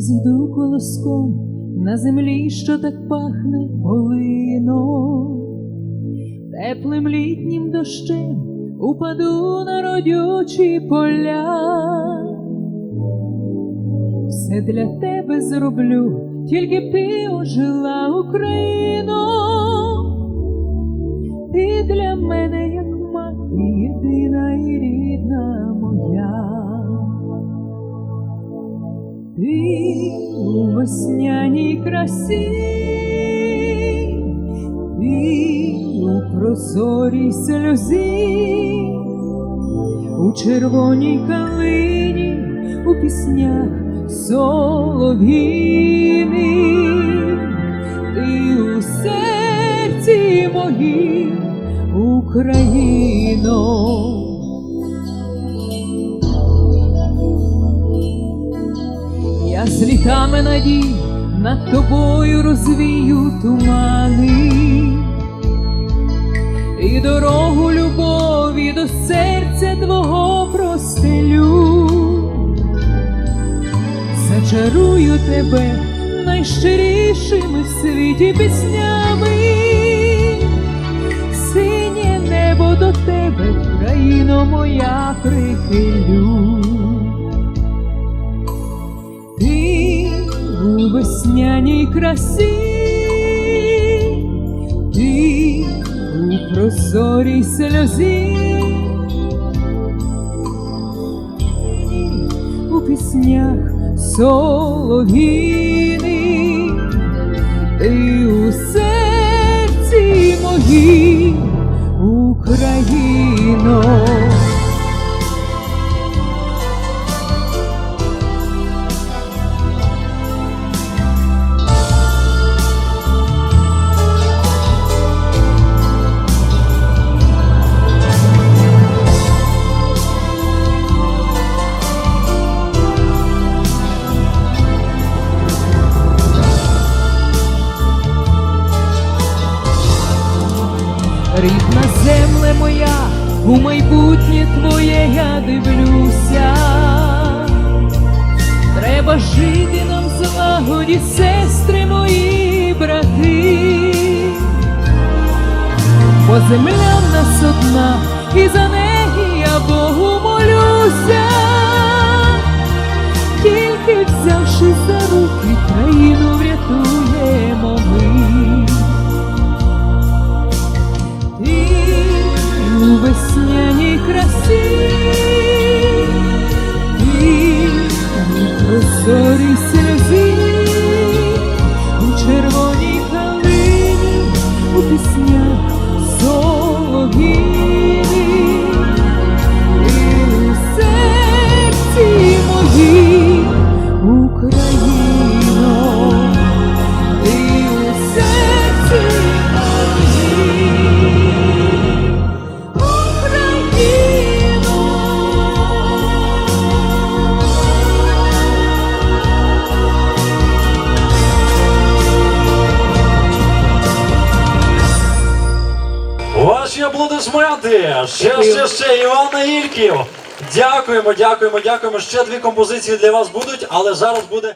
зійду колоском на землі, що так пахне полином, теплим літнім дощем упаду на родючі поля. Все для тебе зроблю, тільки б ти ожила Україно. Ти для мене як мати, єдина і рідна моя. Ти у весняній красі, ти у прозорій сльозі, у червоній калині, у піснях солов'їни, ти у серці моїй, Україно. Я з літами надій над тобою розвію тумани і дорогу любові до серця твого простелю. Зачарую тебе найщирішими в світі піснями. Синє небо до тебе, країно моя прихилю. Красі, ти у прозорій сльозі, у піснях солов'їни, ти у серці моїй, Україно. Рідна земле моя, у майбутнє твоє я дивлюся. Треба жити нам злагоді, сестри мої брати. Бо земля в нас одна, і за неї я Богу Ваші аплодисменти! Ще, ще, ще, Івана Ільків! Дякуємо, дякуємо, дякуємо. Ще дві композиції для вас будуть, але зараз буде.